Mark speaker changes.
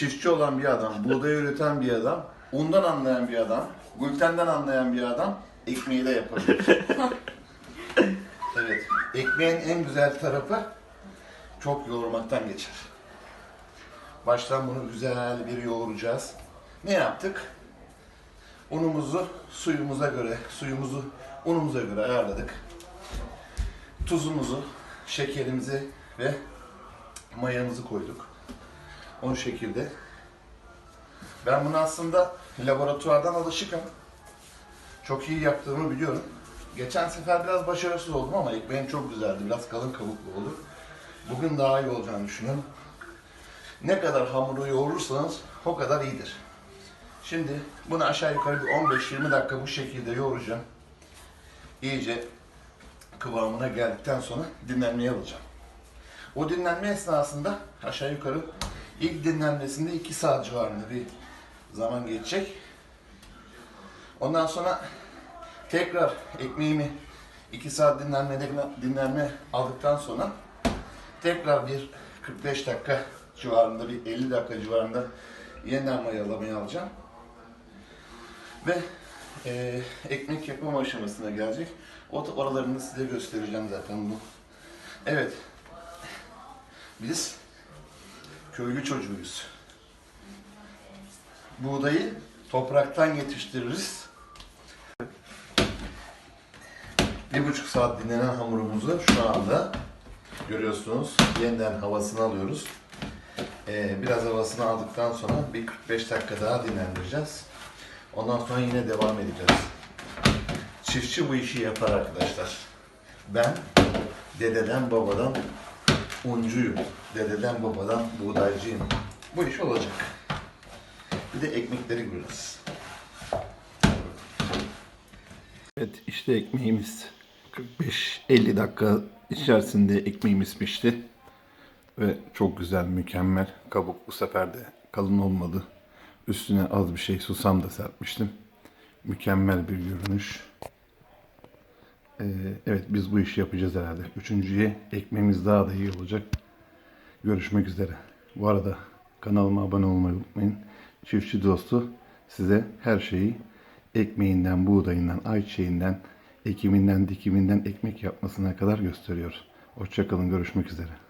Speaker 1: çiftçi olan bir adam, buğday üreten bir adam, undan anlayan bir adam, glutenden anlayan bir adam ekmeği de yapabilir. evet, ekmeğin en güzel tarafı çok yoğurmaktan geçer. Baştan bunu güzel bir yoğuracağız. Ne yaptık? Unumuzu suyumuza göre, suyumuzu unumuza göre ayarladık. Tuzumuzu, şekerimizi ve mayamızı koyduk. O şekilde. Ben bunu aslında laboratuvardan alışıkım. Çok iyi yaptığımı biliyorum. Geçen sefer biraz başarısız oldum ama ekmeğim çok güzeldi. Biraz kalın kabuklu oldu. Bugün daha iyi olacağını düşünüyorum. Ne kadar hamuru yoğurursanız o kadar iyidir. Şimdi bunu aşağı yukarı bir 15-20 dakika bu şekilde yoğuracağım. İyice kıvamına geldikten sonra dinlenmeye alacağım. O dinlenme esnasında aşağı yukarı ilk dinlenmesinde 2 saat civarında bir zaman geçecek. Ondan sonra tekrar ekmeğimi 2 saat dinlenmede dinlenme aldıktan sonra tekrar bir 45 dakika civarında bir 50 dakika civarında yeniden mayalamaya alacağım. Ve e, ekmek yapım aşamasına gelecek. O oralarını size göstereceğim zaten bu. Evet. Biz köylü çocuğuyuz. Buğdayı topraktan yetiştiririz. Bir buçuk saat dinlenen hamurumuzu şu anda görüyorsunuz. Yeniden havasını alıyoruz. Ee, biraz havasını aldıktan sonra bir 45 dakika daha dinlendireceğiz. Ondan sonra yine devam edeceğiz. Çiftçi bu işi yapar arkadaşlar. Ben dededen babadan uncuyum. Dededen babadan buğdaycıyım. Bu iş olacak. Bir de ekmekleri göreceğiz. Evet işte ekmeğimiz 45-50 dakika içerisinde ekmeğimiz pişti. Ve çok güzel, mükemmel. Kabuk bu sefer de kalın olmadı. Üstüne az bir şey susam da serpmiştim. Mükemmel bir görünüş. Ee, evet biz bu işi yapacağız herhalde. Üçüncüye ekmeğimiz daha da iyi olacak. Görüşmek üzere. Bu arada kanalıma abone olmayı unutmayın. Çiftçi dostu size her şeyi ekmeğinden, buğdayından, ayçiçeğinden, ekiminden, dikiminden ekmek yapmasına kadar gösteriyor. Hoşçakalın, görüşmek üzere.